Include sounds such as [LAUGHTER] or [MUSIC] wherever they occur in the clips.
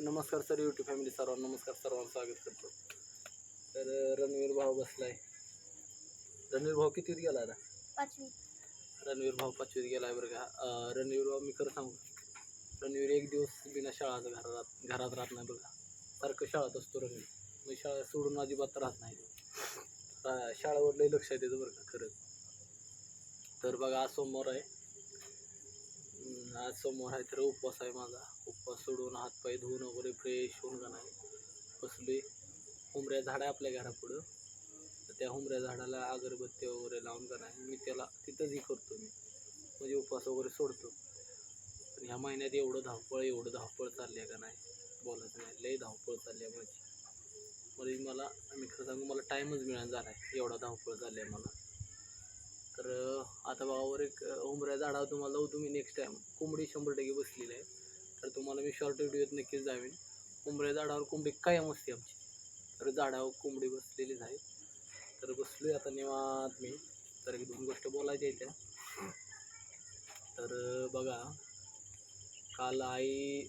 नमस्कार sir YouTube family सर्वांना नमस्कार सर्वांना स्वागत करतो. तर रणवीर भाऊ बसलाय. रणवीर भाऊ कितीत गेला आता? पाचवी. रणवीर भाऊ पाचवीत गेलाय बरं का. रणवीर भाऊ मी खरं सांगू रणवीर एक दिवस बिना शाळाचा घरात घरात राहत नाही बघा. सारखं शाळेत असतो रणवीर. मी शाळा सोडून अजिबात राहत नाही शाळेवर लई लक्ष आहे त्याचं बरं का खरंच तर बघा आज सोमवार आहे. आज सोमवार आहे तर उपवास आहे माझा. उपवास सोडून हातपाय धुवून वगैरे फ्रेश होऊन का नाही बसले हुमऱ्या झाड आहे आपल्या घरापुढं. तर त्या हुमऱ्या झाडाला अगरबत्ती वगैरे लावून का नाही मी त्याला तिथंचही करतो मी. म्हणजे उपवास वगैरे सोडतो. पण ह्या महिन्यात एवढं धावपळ एवढं धावपळ चालली आहे का नाही? बोलत नाही. लई धावपळ चालली आहे माझी. म्हणजे मला मी खरं सांगू मला टाईमच मिळाला झाला आहे. एवढा धावपळ चालली आहे मला. तर आता बाबावर एक उमऱ्या झाडावर तुम्हाला लावू तुम्ही नेक्स्ट टाईम कोंबडी शंभर टक्के बसलेली आहे. तर तुम्हाला मी शॉर्ट व्हिडिओत नक्कीच जावीन उमऱ्या झाडावर कोंबडी कायम असते आमची. तर झाडावर कोंबडी बसलेलीच आहे. तर बसलोय आता निवांत मी. तर एक दोन गोष्ट बोलायच्या आहेत त्या. तर बघा काल आई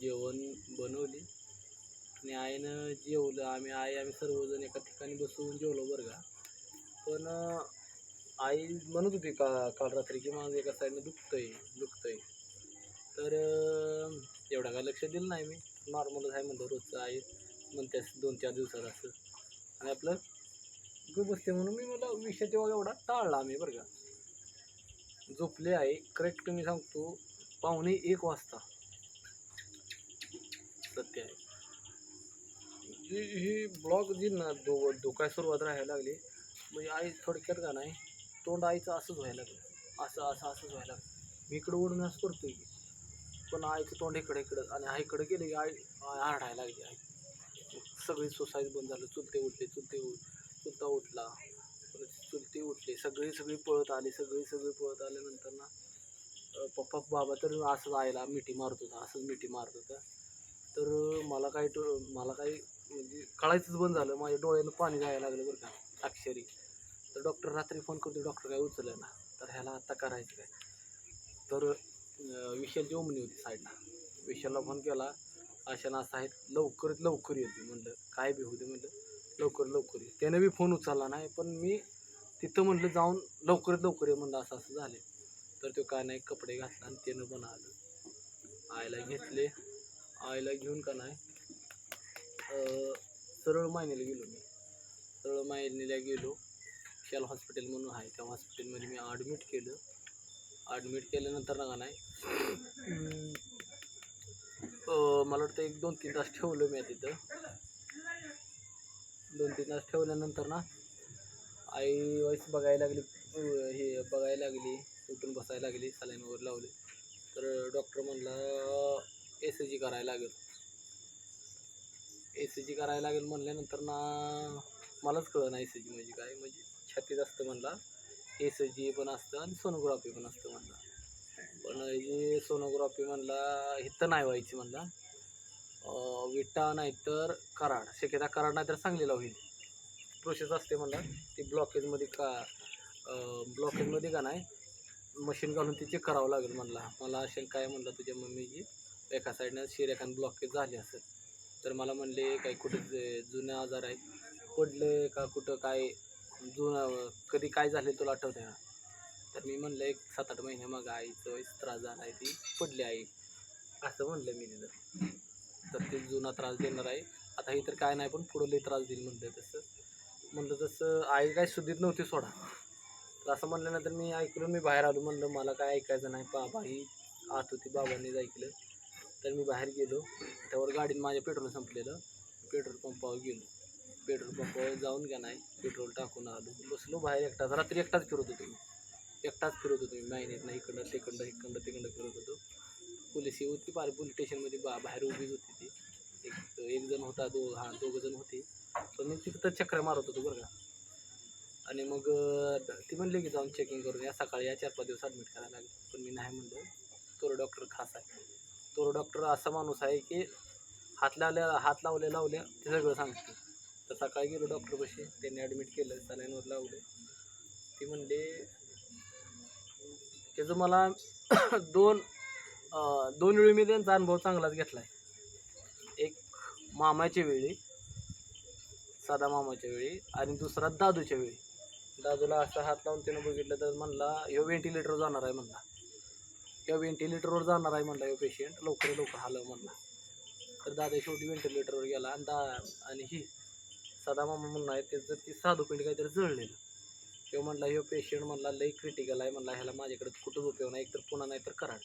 जेवण बनवली. आणि आईनं जेवलं. आम्ही आई आम्ही सर्वजण एका ठिकाणी बसून जेवलो बरं का. पण आई म्हणत होती का काल रात्री की माझं एका साईडनं दुखतंय दुखतंय. तर एवढा काय लक्ष दिलं नाही मी. नॉर्मलच आहे म्हणलं रोजचं आई म्हणते दोन चार दिवसात असं. आणि आपलं ग बसते म्हणून मी मला विषय तेव्हा एवढा टाळला आम्ही बरं का. झोपले आहे. करेक्ट मी सांगतो पाहुणे एक वाजता. सत्य आहे. जी ही ब्लॉग जी ना दो धोकाय सुरुवात राहायला लागली. म्हणजे आई थोडक्यात का नाही तोंड आईचं असंच व्हायला लागलं. असं असं असंच व्हायला लागलं. मी इकडं ओढून असं करतोय. की पण आईचं तोंड इकडे इकडं आणि आई गेले की आई आय आरडायला लागली. आई सगळी सोसायटी बंद झालं. चुलते उठले चुलते उठ चुलता उठला. चुलती चुलते उठले. सगळी सगळी पळत आली. सगळी सगळी पळत आल्यानंतर ना पप्पा बाबा तर असंच आईला मिठी मारत होता. असंच मिठी मारत होता. तर मला काही मला काही म्हणजे कळायचंच बंद झालं. माझ्या डोळ्यानं पाणी जायला लागलं बरं का. अक्षरी. तर डॉक्टर रात्री फोन करतो डॉक्टर काय उचललं ना. तर ह्याला आता करायचं काय तर विशालची ओमनी होती साईडला विशालला फोन केला. अशा असं आहेत लवकरात लवकर येते म्हणलं. काय बी होते म्हणलं. लवकर लवकर ये. त्यानं बी फोन उचलला नाही पण मी तिथं म्हटलं जाऊन लवकरात लवकर ये म्हणलं असं असं झाले तर तो काय नाही कपडे घातला आणि त्यानं पण आलं. आईला घेतले. आईला घेऊन का नाही. सरळ मायनेला गेलो मी. सरळ मायनेला गेलो. शाल हॉस्पिटल म्हणून आहे. त्या हॉस्पिटलमध्ये मी ॲडमिट केलं. ॲडमिट केल्यानंतर ना का नाही मला वाटतं एक दोन तीन तास ठेवलं मी तिथं. दोन तीन तास ठेवल्यानंतर ना आई वाईस बघायला लागली हे बघायला लागली उठून बसायला लागली सलाईन वगैरे लावले. तर डॉक्टर म्हणला ए सी जी करायला लागेल. ए सी जी करायला लागेल म्हणल्यानंतर ना मलाच कळलं ना ए सी जी म्हणजे काय. म्हणजे छातीत असतं म्हणला. एस जी पण असतं आणि सोनोग्राफी पण असतं म्हणला. पण जी सोनोग्राफी म्हणला इथं नाही व्हायची म्हणला. विटा नाहीतर कराड. शक्यता कराड नाहीतर सांगलीला होईल. प्रोसेस असते म्हणला. ती ब्लॉकेजमध्ये का ब्लॉकेजमध्ये का नाही मशीन घालून ती चेक करावं लागेल म्हणला. मला शंका काय म्हणलं तुझ्या मम्मीची एका साईडनं शिरेखान ब्लॉकेज झाली असेल. तर मला म्हणले काही कुठे जुने आजार आहेत. पडले का कुठं काय जुनं कधी काय झाले तुला आठवते ना? तर मी म्हणलं एक सात आठ महिने मग आईचं त्रास झाला आहे ती पडली आई. असं म्हणलं मी तिथं तर ते जुना त्रास देणार आहे. आता हे तर काय नाही पण पुढं लई त्रास देईल म्हणलं तसं. म्हणलं तसं आई काय सुधीत नव्हती सोडा. तर असं म्हणल्यानंतर मी ऐकलं मी बाहेर आलो. म्हणलं मला काय ऐकायचं नाही. बाबा ही आत होती बाबांनीच ऐकलं. तर मी बाहेर गेलो. त्यावर गाडीनं माझ्या पेट्रोल संपलेलं. पेट्रोल पंपावर गेलो. पेट्रोल पंपावर जाऊन का नाही पेट्रोल टाकून आलो. बसलो बाहेर एकटाच. रात्री एकटाच फिरत होतो मी. एकटाच फिरत होतो मी. महिन्यात इकडं तिकडं इकडं तिकडं फिरत होतो. पोलीस ही होती पार पोलीस स्टेशनमध्ये बा बाहेर उभीच होती ती. एक एक जण होता दो हां दोघं जण होते. पण मी तिथं चक्र मारत होतो बरं का. आणि मग ती म्हणली की जाऊन चेकिंग करून या. सकाळी या चार पाच दिवस ॲडमिट करायला लागेल. पण मी नाही म्हणलं. तोर डॉक्टर खास आहे. तोर डॉक्टर असा माणूस आहे की हात लावल्या हात लावले लावले ते सगळं सांगतो. तर सकाळी गेलो डॉक्टरपाशी त्यांनी ॲडमिट केलं. सलाईनवर लावले. ती म्हणले त्याचं मला [COUGHS] दोन दोन वेळी मी त्यांचा अनुभव चांगलाच घेतला आहे एक मामाच्या वेळी साधा मामाच्या वेळी आणि दुसरा दादूच्या वेळी. दादूला असा हात लावून त्यानं बघितलं तर म्हणला ह्यो व्हेंटिलेटरवर जाणार आहे म्हणला. किंवा व्हेंटिलेटरवर जाणार आहे म्हणला ह्यो पेशंट लवकर लवकर हलव म्हणला. तर दादा शेवटी व्हेंटिलेटरवर गेला आणि दा आणि ही सदामामा म्हणून आहे त्याचं ती साधूपिंड काहीतरी जळलेलं. तो म्हणला ह्यो पेशंट म्हणला लई क्रिटिकल आहे म्हणला ह्याला माझ्याकडे कुठंच उपयोग नाही एकतर पुन्हा नाही तर कराड.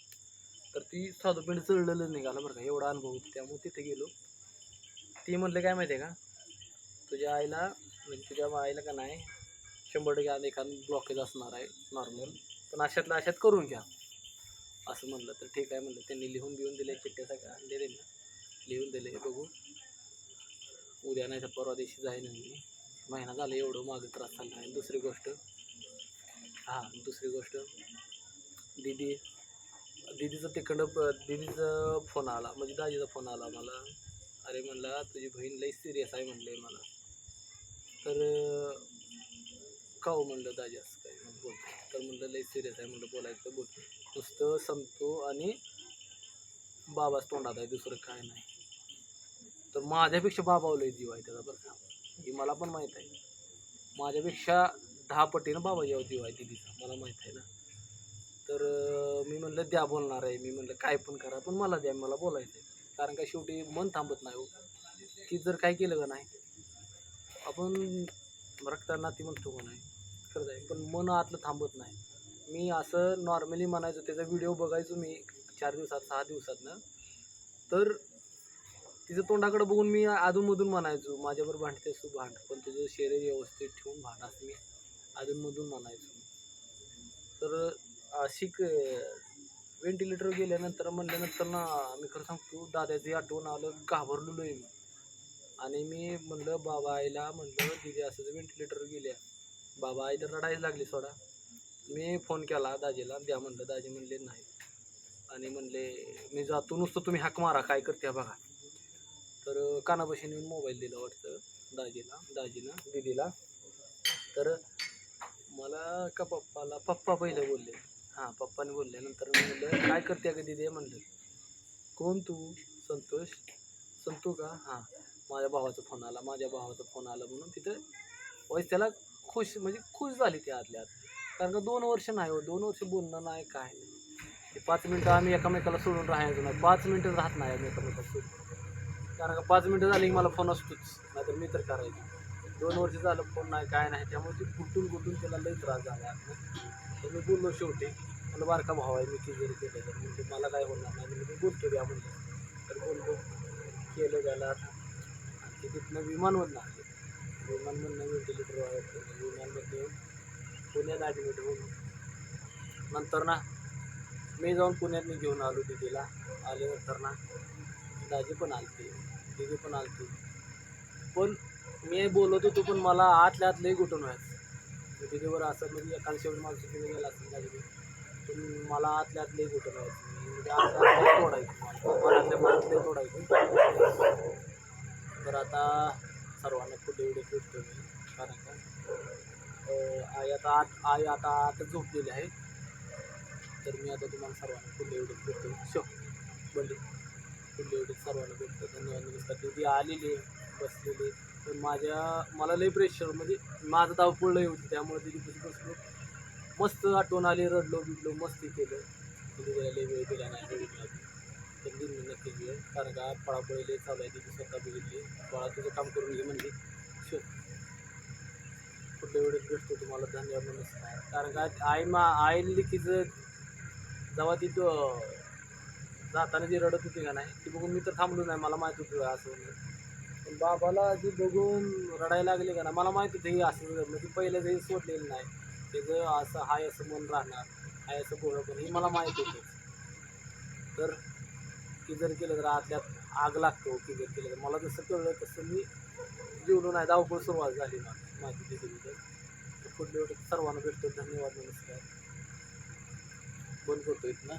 तर ती साधूपिंड जळलेलं निघालं बरं का एवढा अनुभव होता. त्यामुळे तिथे गेलो. ती म्हटलं काय माहिती आहे का तुझ्या आईला म्हणजे तुझ्या आईला का नाही शंभर टक्के आज एखादं ब्लॉकेज असणार आहे नॉर्मल पण अशातल्या अशात करून घ्या. असं म्हणलं. तर ठीक आहे म्हणलं. त्यांनी लिहून बिहून दिले चिठ्ठ्या सगळ्या दिले लिहून दिले बघू. उद्या नाही तर परवा दिवशी जाईन मी. महिना झाला एवढं मागं त्रास चालला आहे. दुसरी गोष्ट हां दुसरी गोष्ट दिदी दीदीचं तिकडं प दिदीचा फोन आला म्हणजे दाजीचा फोन आला मला. अरे म्हणला तुझी बहीण लई सिरियस आहे म्हणले मला. तर का हो म्हणलं दाजी असं काय बोल तर म्हणलं लई सिरियस आहे म्हणलं बोलायचं बोल नुसतं संपतो आणि बाबाच तोंडात आहे दुसरं काय नाही. तर माझ्यापेक्षा बाबा लई जीव आहे त्याचा बरं का. हे मला पण माहीत आहे. माझ्यापेक्षा दहा पटीनं बाबा जेव्हा जीव आहे दिदीचा मला माहीत आहे ना. तर मी म्हणलं द्या बोलणार आहे. मी म्हणलं काय पण करा पण मला द्या मला बोलायचं आहे. कारण का शेवटी मन थांबत नाही हो. की जर काय केलं का नाही आपण रक्ताना ती म्हणतो का नाही खरंच आहे. पण मन आतलं थांबत नाही. मी असं नॉर्मली म्हणायचो त्याचा व्हिडिओ बघायचो मी चार दिवसात सहा दिवसातनं तर तिचं तोंडाकडे बघून मी अधूनमधून म्हणायचो माझ्याबरोबर भांडते तू भांड पण तुझं शरीर व्यवस्थित ठेवून भांड असं मी अधूनमधून म्हणायचो. तर अशी व्हेंटिलेटर गेल्यानंतर म्हणल्यानंतर ना मी खरं सांगतो दादाची आठवण आलं घाबरलेलो आहे मी. आणि मी म्हणलं बाबा आईला म्हणलं दिदी असं व्हेंटिलेटर गेल्या. बाबा आई तर रडायला लागली सोडा. मी फोन केला दाजीला द्या म्हणलं. दाजी म्हणले नाही. आणि म्हणले मी जातो नुसतं तुम्ही हाक मारा काय करते बघा. तर कानापाशी नेऊन मोबाईल दिला वाटतं दाजीला दाजीनं दिदीला. तर मला का पप्पाला पप्पा पहिले बोलले. हां पप्पाने बोलले. नंतर मी म्हणलं काय करते का दिदी? म्हणलं कोण तू? संतोष. संतू का? हां माझ्या भावाचा फोन आला माझ्या भावाचा फोन आला म्हणून तिथं वय त्याला खुश म्हणजे खुश झाली त्या आतल्या आत. कारण का दोन वर्ष नाही हो दोन वर्ष बोलणं नाही काय. नाही. पाच मिनटं आम्ही एकामेकाला सोडून राहायचो नाही. पाच मिनटं राहत नाही आम्ही एकामेकाला सोडून. कारण का पाच मिनटं झाली की मला फोन असतोच. नाहीतर मी तर करायचो. दोन वर्ष झालं फोन नाही काय नाही. त्यामुळे ती कुठून कुठून त्याला लई त्रास झाला तर मी बोललो शेवटी मला बारका भाव आहे मी की जरी केलं तर म्हणजे मला काय होणार नाही. म्हणजे मी बोलतो द्या म्हणलं. तर बोललो केलं त्याला. ते तिथनं विमानमधनं आले. विमानमधनं व्हेंटिलेटर वाढतं विमानमध्ये पुण्यात ॲडमिट होऊन नंतर ना मी जाऊन पुण्यात मी घेऊन आलो तिथेला. आल्यानंतर ना दाजी पण आलते दिदी पण आलती. पण मी बोलत होतो पण मला आतल्या आत लई गुटून व्हायचं. दिदीवर असं म्हणजे एखाद शेवट माणसं तुम्ही गेला असेल दाजी. पण मला आतल्या आत लई गुटून व्हायचं. म्हणजे आत तोडायचं मनातल्या मनात तोडायचं तर आता सर्वांना पुढे एवढे फिरतो मी कारण का? आई आता आत आई आता आत झोपलेली आहे. तर मी आता तुम्हाला सर्वांना पुढे एवढे फिरतो शो बोलले पुढे एवढे सर्वांना भेटतं धन्यवाद नमस्कार. दिदी आलेली आहे, बसलेली पण माझ्या मला लई प्रेशर म्हणजे माझं दाव लई होती त्यामुळे तिथे तिथे बसलो. मस्त आठवण आली रडलो बिडलो मस्ती केलं. दिदीला लई वेळ दिला नाही वेळ दिला. तर दिदी नक्की वेळ कारण का पळापळी लई चालू आहे दिदी स्वतः बघितली. बाळा तुझं काम करून घे म्हणजे शो. कुठल्या वेळेस भेटतो तुम्हाला. धन्यवाद नमस्कार. कारण का आई मा आई लिखीचं जेव्हा ती जाताना जी रडत होती का नाही ती बघून मी तर थांबलो नाही. मला माहीत होतं असं म्हणून पण बाबाला जी बघून रडायला लागली का ना मला माहीत होतं हे असं म्हणजे पहिलं हे सोडलेलं नाही त्याचं असं हाय असं मन राहणार हाय असं गोळं पण हे मला माहीत होतं. तर की जर केलं तर आतल्यात आग लागतो की जर केलं तर. मला जसं कळलं तसं मी जेवलो नाही. धावपळ सुरुवात झाली ना माझी तिथे तिथे. पुढल्या सर्वांना भेटतो. धन्यवाद नमस्कार. बंद करतो इथं ना